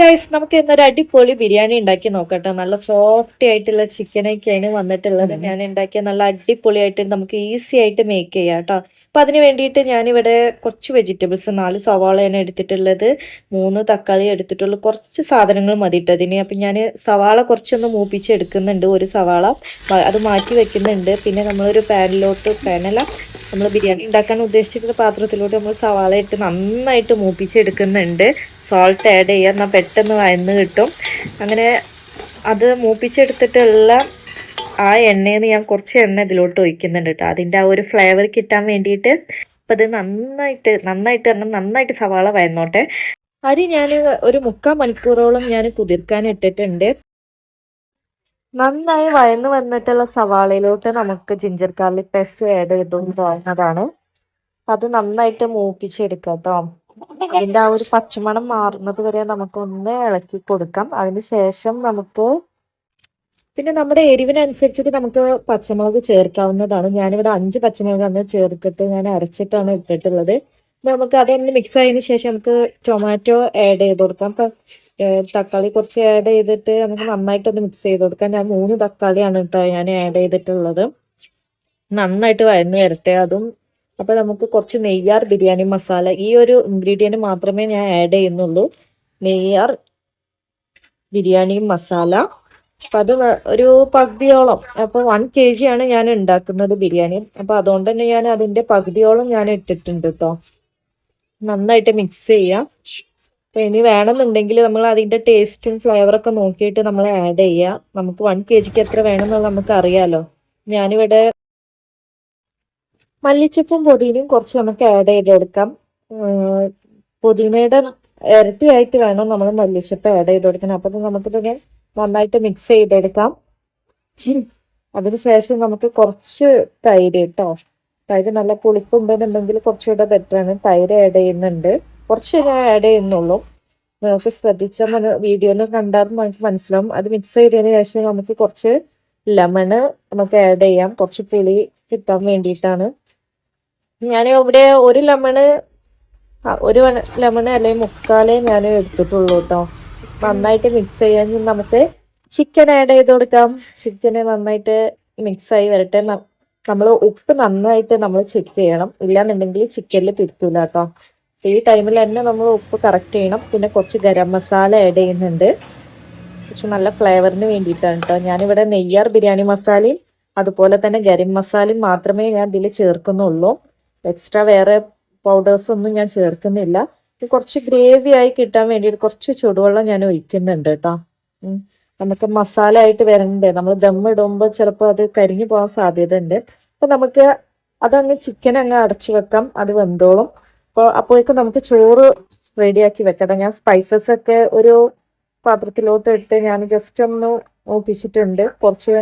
Guys നമുക്ക് ഇന്നൊരു അടിപൊളി ബിരിയാണി ഉണ്ടാക്കി നോക്കട്ടെ. നല്ല സോഫ്റ്റ് ആയിട്ടുള്ള ചിക്കനൊക്കെയാണ് വന്നിട്ടുള്ളത്. ഞാൻ ഉണ്ടാക്കിയ നല്ല അടിപൊളി ആയിട്ട് നമുക്ക് ഈസി ആയിട്ട് മേക്ക് ചെയ്യാം കേട്ടോ. അപ്പൊ അതിന് വേണ്ടിയിട്ട് ഞാനിവിടെ കുറച്ച് വെജിറ്റബിൾസ് നാല് സവാളയാണ് എടുത്തിട്ടുള്ളത്. മൂന്ന് തക്കാളി എടുത്തിട്ടുള്ള. കുറച്ച് സാധനങ്ങൾ മതി കേട്ടോ അതിന് അപ്പം ഞാൻ സവാള കുറച്ചൊന്ന് മൂപ്പിച്ച് എടുക്കുന്നുണ്ട് ഒരു സവാള. അത് മാറ്റി വെക്കുന്നുണ്ട്. പിന്നെ നമ്മളൊരു പാനിലോട്ട് പാനല നമ്മൾ ബിരിയാണി ഉണ്ടാക്കാൻ ഉദ്ദേശിക്കുന്ന പാത്രത്തിലോട്ട് നമ്മൾ സവാള ഇട്ട് നന്നായിട്ട് മൂപ്പിച്ചെടുക്കുന്നുണ്ട്. സോൾട്ട് ആഡ് ചെയ്യുക എന്നാൽ പെട്ടെന്ന് വയന്ന് കിട്ടും. അങ്ങനെ അത് മൂപ്പിച്ചെടുത്തിട്ടുള്ള ആ എണ്ണയിൽ നിന്ന് ഞാൻ കുറച്ച് എണ്ണ ഇതിലോട്ട് ഒഴിക്കുന്നുണ്ട് കേട്ടോ. അതിന്റെ ആ ഒരു ഫ്ലേവർ കിട്ടാൻ വേണ്ടിയിട്ട് അപ്പം അത് നന്നായിട്ട് നന്നായിട്ട് തന്നെ നന്നായിട്ട് സവാള വയന്നോട്ടെ. അരി ഞാൻ ഒരു മുക്കാൽ മണിക്കൂറോളം ഞാൻ കുതിർക്കാൻ ഇട്ടിട്ടുണ്ട്. നന്നായി വയന്ന് വന്നിട്ടുള്ള സവാളയിലോട്ട് നമുക്ക് ജിഞ്ചർ ഗാർലിക് പേസ്റ്റ് ആഡ് ചെയ്തുകൊണ്ടാവുന്നതാണ്. അത് നന്നായിട്ട് മൂപ്പിച്ചെടുക്കാം കേട്ടോ. അതിന്റെ ആ ഒരു പച്ചമണം മാറുന്നത് വരെ നമുക്കൊന്ന് ഇളക്കി കൊടുക്കാം. അതിന് ശേഷം നമുക്ക് പിന്നെ നമ്മുടെ എരിവിനനുസരിച്ചിട്ട് നമുക്ക് പച്ചമുളക് ചേർക്കാവുന്നതാണ്. ഞാനിവിടെ അഞ്ച് പച്ചമുളകാണ് ചേർത്തിട്ട് ഞാൻ അരച്ചിട്ടാണ് ഇട്ടിട്ടുള്ളത്. നമുക്ക് അതൊന്ന് മിക്സ് ആയതിനു ശേഷം നമുക്ക് ടൊമാറ്റോ ആഡ് ചെയ്ത് കൊടുക്കാം. തക്കാളി കുറച്ച് ആഡ് ചെയ്തിട്ട് നമുക്ക് നന്നായിട്ടൊന്ന് മിക്സ് ചെയ്ത് കൊടുക്കാം. ഞാൻ മൂന്ന് തക്കാളിയാണ് കേട്ടോ ഞാൻ ആഡ് ചെയ്തിട്ടുള്ളത്. നന്നായിട്ട് വയന്ന് വരട്ടെ. അതും അപ്പൊ നമുക്ക് കുറച്ച് നെയ്യാർ ബിരിയാണി മസാല ഈ ഒരു ഇൻഗ്രീഡിയന്റ് മാത്രമേ ഞാൻ ആഡ് ചെയ്യുന്നുള്ളൂ. നെയ്യാർ ബിരിയാണി മസാല. അപ്പൊ അത് ഒരു പകുതിയോളം അപ്പൊ വൺ കെ ജി ആണ് ഞാൻ ഉണ്ടാക്കുന്നത് ബിരിയാണി. അപ്പൊ അതുകൊണ്ട് തന്നെ ഞാൻ അതിന്റെ പകുതിയോളം ഞാൻ ഇട്ടിട്ടുണ്ട് കേട്ടോ നന്നായിട്ട് മിക്സ് ചെയ്യാം. അപ്പൊ ഇനി വേണമെന്നുണ്ടെങ്കിൽ നമ്മൾ അതിന്റെ ടേസ്റ്റും ഫ്ലേവറൊക്കെ നോക്കിയിട്ട് നമ്മൾ ആഡ് ചെയ്യാം. നമുക്ക് വൺ കെ ജിക്ക് എത്ര വേണമെന്നുള്ളത് നമുക്ക് അറിയാലോ ഞാനിവിടെ മല്ലിച്ചപ്പും പൊതിനയും കുറച്ച് നമുക്ക് ആഡ് ചെയ്തെടുക്കാം. പുതിനയുടെ ഇരട്ടിയായിട്ട് വേണം നമ്മൾ മല്ലിച്ചപ്പ് ആഡ് ചെയ്ത് കൊടുക്കണം അപ്പം നമുക്കിതൊക്കെ നന്നായിട്ട് മിക്സ് ചെയ്തെടുക്കാം. അതിനുശേഷം നമുക്ക് കുറച്ച് തൈര് കേട്ടോ തൈര് നല്ല പുളിപ്പുണ്ടെന്നുണ്ടെങ്കിൽ കുറച്ചുകൂടെ ബെറ്റർ ആണ്. തൈര് ആഡ് ചെയ്യുന്നുണ്ട്. കുറച്ച് ഞാൻ ആഡ് ചെയ്യുന്നുള്ളൂ. നമുക്ക് ശ്രദ്ധിച്ചാൽ മന വീഡിയോയിൽ കണ്ടാൽ നമുക്ക് മനസ്സിലാവും. അത് മിക്സ് ചെയ്തതിന് ശേഷം നമുക്ക് കുറച്ച് ലെമണ് നമുക്ക് ആഡ് ചെയ്യാം. കുറച്ച് പുളി കിട്ടാൻ വേണ്ടിയിട്ടാണ്. ഞാൻ ഇവിടെ ഒരു ലെമണ് ഒരു ലെമൺ അല്ലെങ്കിൽ മുക്കാലേ ഞാൻ എടുത്തിട്ടുള്ളൂ കേട്ടോ നന്നായിട്ട് മിക്സ് ചെയ്യാൻ നമുക്ക് ചിക്കൻ ആഡ് ചെയ്ത് കൊടുക്കാം. ചിക്കന് നന്നായിട്ട് മിക്സ് ആയി വരട്ടെ. നമ്മൾ ഉപ്പ് നന്നായിട്ട് നമ്മൾ ചെക്ക് ചെയ്യണം. ഇല്ലാന്നുണ്ടെങ്കിൽ ചിക്കനിൽ പിടിക്കൂല കേട്ടോ ഈ ടൈമിൽ തന്നെ നമ്മൾ ഉപ്പ് കറക്റ്റ് ചെയ്യണം. പിന്നെ കുറച്ച് ഗരം മസാല ആഡ് ചെയ്യുന്നുണ്ട്. കുറച്ച് നല്ല ഫ്ലേവറിന് വേണ്ടിയിട്ടാണ് കേട്ടോ ഞാനിവിടെ നെയ്യാർ ബിരിയാണി മസാലയും അതുപോലെ തന്നെ ഗരം മസാലയും മാത്രമേ ഞാൻ ഇതിൽ ചേർക്കുന്നുള്ളൂ. എക്സ്ട്രാ വേറെ പൗഡേഴ്സ് ഒന്നും ഞാൻ ചേർക്കുന്നില്ല. കുറച്ച് ഗ്രേവി ആയി കിട്ടാൻ വേണ്ടിയിട്ട് കുറച്ച് ചൂടുവെള്ളം ഞാൻ ഒഴിക്കുന്നുണ്ട് കേട്ടോ. നമുക്ക് മസാല ആയിട്ട് വരണ്ടേ? നമ്മൾ ദം ഇടുമ്പോൾ ചിലപ്പോൾ അത് കരിഞ്ഞു പോകാൻ സാധ്യത ഉണ്ട് അപ്പൊ നമുക്ക് അതങ്ങ് ചിക്കൻ അങ്ങ് അടച്ചു വെക്കാം. അത് വെന്തോളും. അപ്പോൾ അപ്പോഴേക്കും നമുക്ക് ചോറ് റെഡിയാക്കി വെക്കട്ടെ. ഞാൻ സ്പൈസസ് ഒക്കെ ഒരു പാത്രത്തിലോട്ട് ഇട്ട് ഞാൻ ജസ്റ്റ് ഒന്ന് ഒപ്പിച്ചിട്ടുണ്ട് കുറച്ച്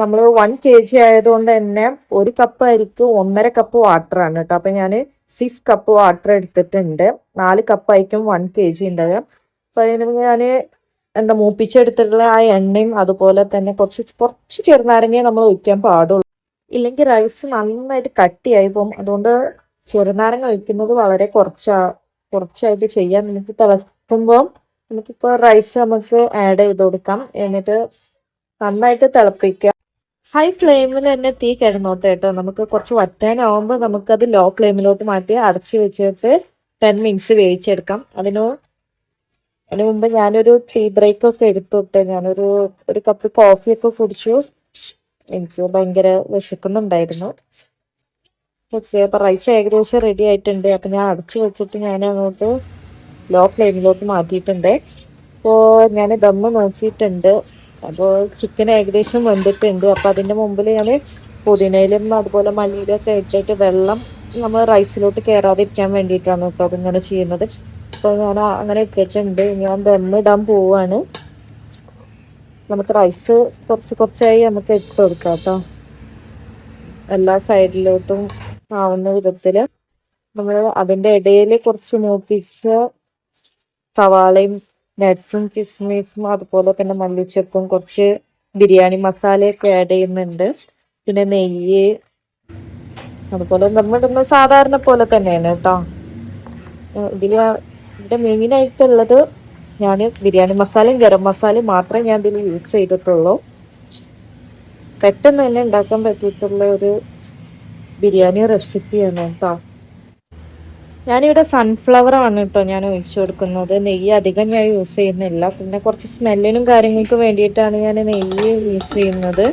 നമ്മൾ വൺ കെ ജി ആയതുകൊണ്ട് തന്നെ ഒരു കപ്പ് അരിക്ക് ഒന്നര കപ്പ് വാട്ടർ ആണ് കേട്ടോ. അപ്പം ഞാൻ സിക്സ് കപ്പ് വാട്ടർ എടുത്തിട്ടുണ്ട്. നാല് കപ്പ് ആയിരിക്കും വൺ കെ ജി ഉണ്ടാവുക അപ്പം അതിന് ഞാൻ എന്താ മൂപ്പിച്ചെടുത്തിട്ടുള്ള ആ എണ്ണയും അതുപോലെ തന്നെ കുറച്ച് കുറച്ച് ചെറുനാരങ്ങയെ നമ്മൾ ഒഴിക്കാൻ പാടുള്ളൂ. ഇല്ലെങ്കിൽ റൈസ് നന്നായിട്ട് കട്ടിയായി പോകും. അതുകൊണ്ട് ചെറുനാരങ്ങ ഒഴിക്കുന്നത് വളരെ കുറച്ചാ കുറച്ചായിട്ട് ചെയ്യാൻ നമുക്ക് തിളക്കുമ്പോൾ നമുക്കിപ്പോൾ റൈസ് നമുക്ക് ആഡ് ചെയ്ത് കൊടുക്കാം. എന്നിട്ട് നന്നായിട്ട് തിളപ്പിക്കുക ഹൈ ഫ്ലെയിമിൽ തന്നെ തീ കിടന്നോട്ടെ കേട്ടോ. നമുക്ക് കുറച്ച് വറ്റാനാവുമ്പോൾ നമുക്കത് ലോ ഫ്ലെയിമിലോട്ട് മാറ്റി അടച്ചു വെച്ചിട്ട് ടെൻ മിനിറ്റ്സ് വേവിച്ചെടുക്കാം. അതിനു അതിനു മുമ്പ് ഞാനൊരു ടീ ബ്രേക്ക് ഒക്കെ എടുത്തോട്ടെ ഞാനൊരു ഒരു കപ്പ് കോഫി ഒക്കെ കുടിച്ചു. എനിക്ക് ഭയങ്കര വിശക്കുന്നുണ്ടായിരുന്നു. ഓക്കെ അപ്പൊ റൈസ് ഏകദേശം റെഡി ആയിട്ടുണ്ട്. അപ്പൊ ഞാൻ അടച്ചു വെച്ചിട്ട് ഞാൻ അങ്ങോട്ട് ലോ ഫ്ലെയിമിലോട്ട് മാറ്റിയിട്ടുണ്ട്. അപ്പോൾ ഞാൻ ദമ്മ് നോക്കിയിട്ടുണ്ട്. അപ്പോൾ ചിക്കൻ ഏകദേശം വെന്തിട്ടുണ്ട്. അപ്പോൾ അതിന്റെ മുമ്പിൽ ഞാൻ പുതിനയിലും അതുപോലെ മല്ലിയിലും ഇട്ടിട്ട് വെള്ളം നമ്മൾ റൈസിലോട്ട് കയറാതിരിക്കാൻ വേണ്ടിയിട്ടാണ് കേട്ടോ അതിങ്ങനെ ചെയ്യുന്നത്. അപ്പോൾ ഞാൻ അങ്ങനെ ഇട്ടിട്ടുണ്ട്. ഞാൻ ദമ്മിടാൻ പോവാണ്. നമുക്ക് റൈസ് കുറച്ച് കുറച്ചായി നമുക്ക് ഇട്ട് കൊടുക്കാം കേട്ടോ. എല്ലാ സൈഡിലോട്ടും ആവുന്ന വിധത്തിൽ നമ്മൾ അതിന്റെ ഇടയിൽ കുറച്ച് മൂപ്പിച്ച സവാളയും നട്ട്സും കിസ്മിസും അതുപോലെ തന്നെ മല്ലിച്ചപ്പും കുറച്ച് ബിരിയാണി മസാലയൊക്കെ ആഡ് ചെയ്യുന്നുണ്ട്. പിന്നെ നെയ്യ് അതുപോലെ നമ്മളിടുന്ന സാധാരണ പോലെ തന്നെയാണ് കേട്ടോ ഇതിൽ ഇവിടെ മെയിനായിട്ടുള്ളത് ഞാൻ ബിരിയാണി മസാലയും ഗരം മസാലയും മാത്രമേ ഞാൻ ഇതിൽ യൂസ് ചെയ്തിട്ടുള്ളൂ. പെട്ടെന്ന് തന്നെ ഉണ്ടാക്കാൻ പറ്റിയിട്ടുള്ള ഒരു ബിരിയാണി റെസിപ്പിയാണ് കേട്ടോ ഞാനിവിടെ സൺഫ്ലവർ ആണ് കേട്ടോ ഞാൻ ഒഴിച്ചു കൊടുക്കുന്നത്. നെയ്യ് അധികം ഞാൻ യൂസ് ചെയ്യുന്നില്ല. പിന്നെ കുറച്ച് സ്മെല്ലിനും കാര്യങ്ങൾക്കും വേണ്ടിയിട്ടാണ് ഞാൻ നെയ്യ് യൂസ് ചെയ്യുന്നത്.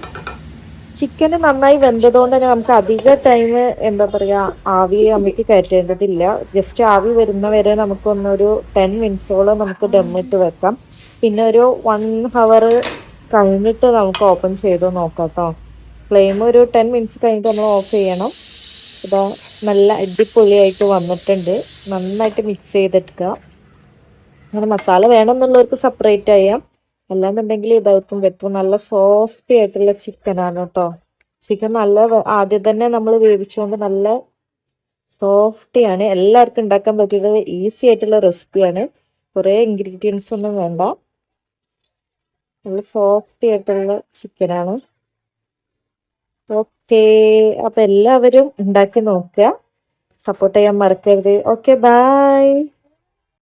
ചിക്കൻ നന്നായി വെന്തതുകൊണ്ട് തന്നെ നമുക്ക് അധിക ടൈം എന്താ പറയുക ആവി അമ്മയ്ക്ക് കയറ്റേണ്ടതില്ല. ജസ്റ്റ് ആവി വരുന്ന വരെ നമുക്കൊന്നൊരു ടെൻ മിനിറ്റ്സോളം നമുക്ക് ദമ്മിട്ട് വെക്കാം. പിന്നെ ഒരു വൺ ഹവർ കഴിഞ്ഞിട്ട് നമുക്ക് ഓപ്പൺ ചെയ്ത് നോക്കാം കേട്ടോ ഫ്ലെയിം ഒരു ടെൻ മിനിറ്റ്സ് കഴിഞ്ഞിട്ട് നമ്മൾ ഓഫ് ചെയ്യണം. ഇതാ നല്ല അടിപൊളിയായിട്ട് വന്നിട്ടുണ്ട്. നന്നായിട്ട് മിക്സ് ചെയ്തെടുക്കുക അങ്ങനെ മസാല വേണമെന്നുള്ളവർക്ക് സെപ്പറേറ്റ് ചെയ്യാം അല്ലാന്നുണ്ടെങ്കിൽ ഇതായിരിക്കും വെക്കും. നല്ല സോഫ്റ്റ് ആയിട്ടുള്ള ചിക്കനാണ് കേട്ടോ. ചിക്കൻ നല്ല ആദ്യം തന്നെ നമ്മൾ വേവിച്ചുകൊണ്ട് നല്ല സോഫ്റ്റിയാണ് എല്ലാവർക്കും ഉണ്ടാക്കാൻ പറ്റിയ ഈസി ആയിട്ടുള്ള റെസിപ്പിയാണ് കുറേ ഇൻഗ്രീഡിയൻസ് ഒന്നും വേണ്ട. നല്ല സോഫ്റ്റി ആയിട്ടുള്ള ചിക്കനാണ് ഓക്കെ. അപ്പൊ എല്ലാവരും ഉണ്ടാക്കി നോക്കുക. സപ്പോർട്ട് ചെയ്യാൻ മറക്കരുത്. Okay bye.